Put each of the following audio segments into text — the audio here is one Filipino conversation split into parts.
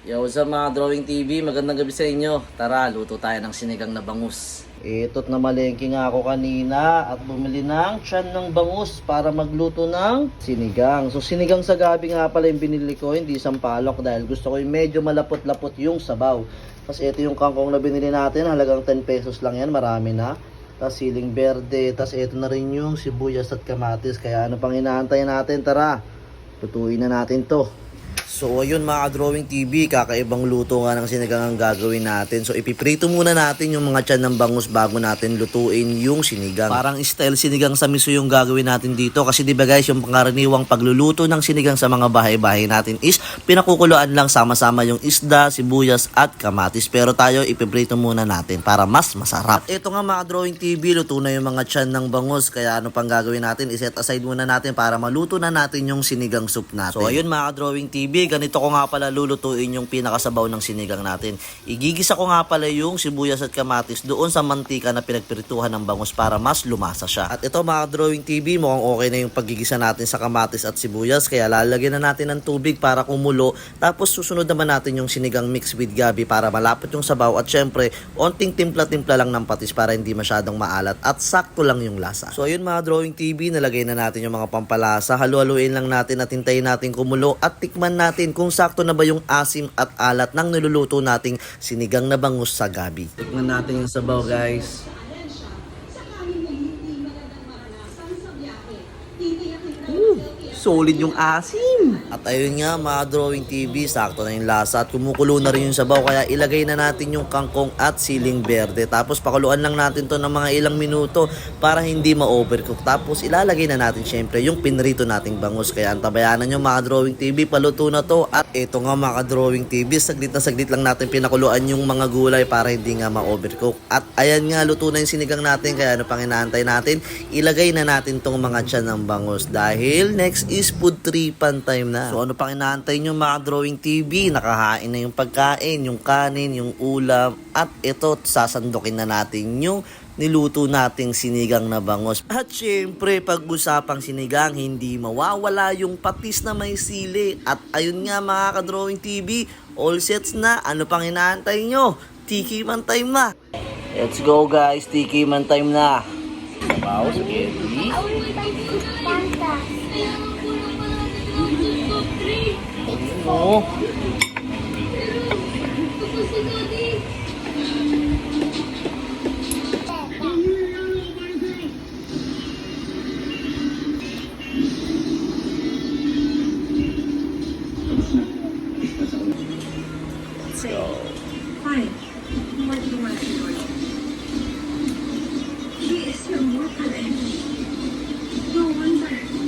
Yo, sa mga Drawing TV, magandang gabi sa inyo. Tara, luto tayo ng sinigang na bangus. Ito't na malengke nga ako kanina at bumili ng tiyan ng bangus para magluto ng sinigang. So sinigang sa gabi nga pala yung binili ko, hindi sampalok dahil gusto ko yung medyo malapot-lapot yung sabaw. Tapos ito yung kangkong na binili natin, halagang 10 pesos lang yan, marami na. Tapos siling berde, tapos ito na rin yung sibuyas at kamatis. Kaya ano pang inaantay natin, tara, lutuin na natin to. So ayun mga drawing TV, kakaibang luto nga ng sinigang ang gagawin natin. So ipiprito muna natin yung mga tiyan ng bangus bago natin lutuin yung sinigang. Parang style sinigang sa miso yung gagawin natin dito. Kasi di ba guys, yung pangkaraniwang pagluluto ng sinigang sa mga bahay-bahay natin is pinakukuluan lang sama-sama yung isda, sibuyas at kamatis. Pero tayo ipiprito muna natin para mas masarap. At ito nga mga drawing TV, luto na yung mga tiyan ng bangus. Kaya ano pang gagawin natin, iset aside muna natin para maluto na natin yung sinigang soup natin. So ayun mga drawing TV, ganito ko nga pala lulutuin yung pinakasabaw ng sinigang natin. Igigisa ko nga pala yung sibuyas at kamatis doon sa mantika na pinagpirituhan ng bangus para mas lumasa siya. At ito mga drawing TV, mukhang okay na yung paggigisa natin sa kamatis at sibuyas kaya lalagyan na natin ng tubig para kumulo. Tapos susunod naman natin yung sinigang mix with gabi para malapot yung sabaw at syempre onting timpla-timpla lang ng patis para hindi masyadong maalat at sakto lang yung lasa. So ayun mga drawing TV, nalagay na natin yung mga pampalasa. Halu-haluin lang natin at hintayin natin kumulo at tikman natin kung sakto na ba yung asim at alat ng niluluto nating sinigang na bangus sa gabi. Tikman natin yung sabaw guys. Solid yung asim. At ayun nga mga drawing TV, sakto na yung lasa at kumukulo na rin yung sabaw kaya ilagay na natin yung kangkong at siling berde. Tapos pakuluan lang natin to ng mga ilang minuto para hindi ma-overcook. Tapos ilalagay na natin syempre yung pinrito nating bangus. Kaya antabayanan nyo mga drawing TV, paluto na to. At ito nga mga drawing TV, saglit na saglit lang natin pinakuluan yung mga gulay para hindi nga ma-overcook. At ayan nga, luto na yung sinigang natin kaya ano pang inaantay natin, ilagay na natin tong mga tiyan ng bangus dahil next is food tripan time na. So ano pang inaantay nyo mga drawing TV? Nakahain na yung pagkain, yung kanin, yung ulam. At ito, sasandukin na natin yung niluto nating sinigang na bangos. At syempre, pag-usapang sinigang, hindi mawawala yung patis na may sili. At ayun nga mga ka-drawing TV, all sets na. Ano pang inaantay nyo? Tiki man time na. Let's go guys, tiki man time na. Wow, spaghetti. Wonder.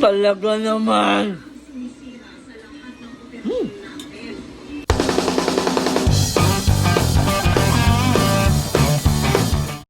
Talaga naman.